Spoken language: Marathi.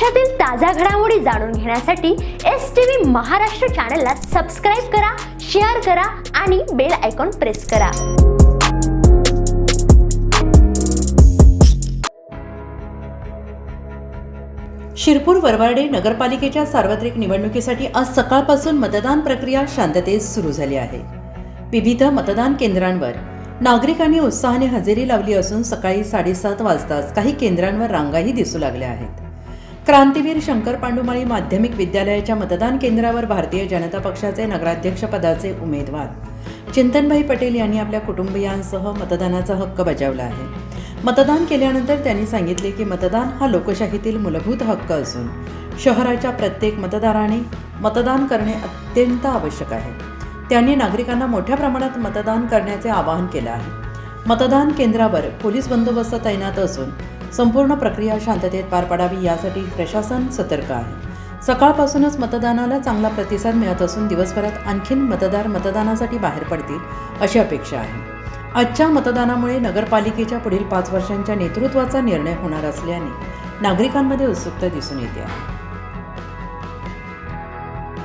महाराष्ट्रातील ताज्या घडामोडी जाणून घेण्यासाठी एस टी व्ही महाराष्ट्र चॅनलला सबस्क्राईब करा शेअर करा आणि बेल आयकॉन प्रेस करा. शिरपूर वरवाडे नगरपालिकेच्या सार्वत्रिक निवडणुकीसाठी आज सकाळपासून मतदान प्रक्रिया शांततेत सुरू झाली आहे. विविध मतदान केंद्रांवर नागरिकांनी उत्साहाने हजेरी लावली असून सकाळी साडेसात वाजताच काही केंद्रांवर रांगाही दिसू लागल्या आहेत. क्रांतीवीर शंकर पांडुमाळी माध्यमिक विद्यालयाच्या मतदान केंद्रावर भारतीय जनता पक्षाचे नगराध्यक्षपदाचे उमेदवार. चिंतनभाई पटेल यांनी आपल्या कुटुंबियांसह मतदानाचा हक्क बजावला आहे. मतदान केल्यानंतर त्यांनी सांगितले की मतदान हा लोकशाहीतील मूलभूत हक्क असून शहराच्या प्रत्येक मतदाराने मतदान करणे अत्यंत आवश्यक आहे. त्यांनी नागरिकांना मोठ्या प्रमाणात मतदान करण्याचे आवाहन केलं आहे. मतदान केंद्रावर पोलीस बंदोबस्त तैनात असून संपूर्ण प्रक्रिया शांततेत पार पाडावी यासाठी प्रशासन सतर्क आहे. सकाळपासूनच मतदानाला चांगला प्रतिसाद मिळत असून दिवसभरात आणखीन मतदार मतदानासाठी बाहेर पडतील अशी अपेक्षा आहे. आजच्या मतदानामुळे नगरपालिकेच्या पुढील पाच वर्षांच्या नेतृत्वाचा निर्णय होणार असल्याने नागरिकांमध्ये उत्सुकता दिसून येते आहे.